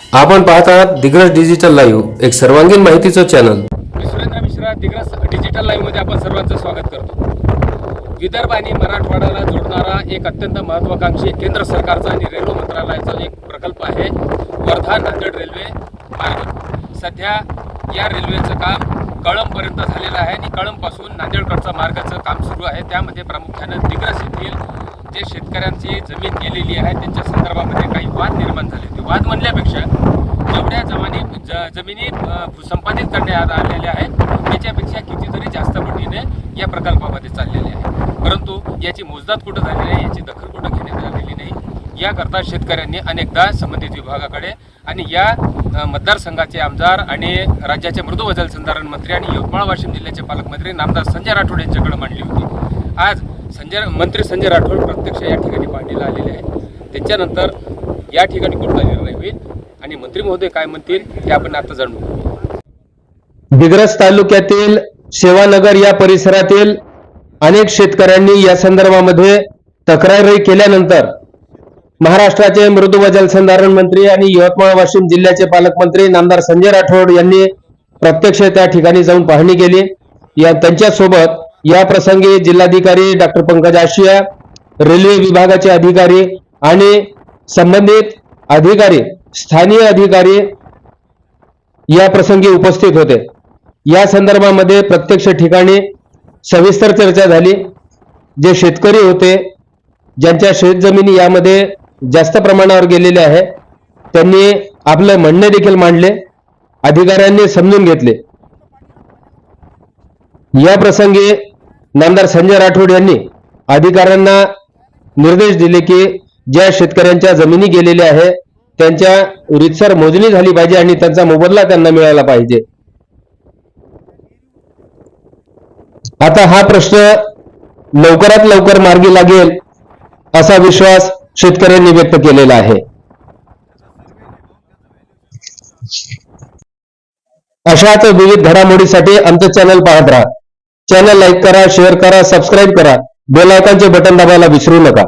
आपण पाहत आहात दिग्रस डिजिटल लाईव्ह एक सर्वांगीण माहितीचं चॅनल मी सुरेंद्र मिश्रा दिग्रस डिजिटल लाईव्हमध्ये आपण सर्वांचं स्वागत करतो. विदर्भ आणि मराठवाड्याला जोडणारा एक अत्यंत महत्त्वाकांक्षी केंद्र सरकारचा आणि रेल्वे मंत्रालयाचा एक प्रकल्प आहे वर्धा नांदेड रेल्वे मार्ग. सध्या या रेल्वेचं काम कळंबपर्यंत झालेलं आहे आणि कळंबपासून नांदेडकडचा मार्गाचं काम सुरू आहे. त्यामध्ये प्रामुख्यानं दिग्रस येथील जे शेतकऱ्यांची जमीन गेलेली आहे त्यांच्या संदर्भामध्ये काही वाद निर्माण झाले होते. वाद म्हणल्यापेक्षा जेवढ्या जमानी ज जमिनी संपादित करण्यात आलेल्या आहेत त्याच्यापेक्षा कितीतरी जास्त पटीने या प्रकल्पामध्ये चाललेले आहे परंतु याची मोजदाद कुठं झालेली आहे याची दखल कुठं घेण्यात आलेली नाही याकरता शेतकऱ्यांनी अनेकदा संबंधित विभागाकडे आणि या मतदारसंघाचे आमदार आणि राज्याचे मृदू व जलसंधारण मंत्री आणि यवतमाळ वाशिम जिल्ह्याचे पालकमंत्री नामदार संजय राठोड यांच्याकडे मांडली होती. आज संजय मंत्री संजय राठोड प्रत्यक्ष या ठिकाणी पाहणीला आलेले आहेत. त्याच्यानंतर या ठिकाणी कुठला निर्णय होईल? आणि मंत्री महोदय काय म्हणतील हे आपण आता जाणून दिग्रस तालुक्यातील सेवानगर या परिसरातील अनेक शेतकऱ्यांनी या संदर्भामध्ये तक्रारी केल्यानंतर महाराष्ट्राचे मृदू व जलसंधारण मंत्री आणि यवतमाळ वाशिम जिल्ह्याचे पालकमंत्री नामदार संजय राठोड यांनी प्रत्यक्ष त्या ठिकाणी जाऊन पाहणी केली. या त्यांच्यासोबत या प्रसंगी जिल्हाधिकारी डॉक्टर पंकज आशिया रेल्वे विभागाचे अधिकारी आणि संबंधित अधिकारी स्थानीय अधिकारी या प्रसंगी उपस्थित होते. या संदर्भामध्ये प्रत्यक्ष ठिकाणी सविस्तर चर्चा झाली. जे शेतकरी होते ज्यांच्या शेतजमिनी यामध्ये जास्त प्रमाणावर गेलेले आहे त्यांनी आपलं म्हणणे देखील मांडले अधिकाऱ्यांनी समजून घेतले. या प्रसंगी नामदार संजय राठोड यांनी अधिकाऱ्यांना निर्देश दिले की ज्या शेतकऱ्यांच्या जमिनी गेलेल्या आहे त्यांच्या रितसर मोजणी झाली पाहिजे आणि त्यांचा मोबदला त्यांना मिळाला पाहिजे. आता हा प्रश्न लवकरात लवकर मार्गी लागेल असा विश्वास शेतकऱ्यांनी व्यक्त केलेला आहे. अशाच विविध घडामोडीसाठी आमचं चॅनल पाहत राहा. चॅनल लाईक करा शेअर करा सबस्क्राईब करा. बेल आयकॉनचे बटन दाबायला विसरू नका.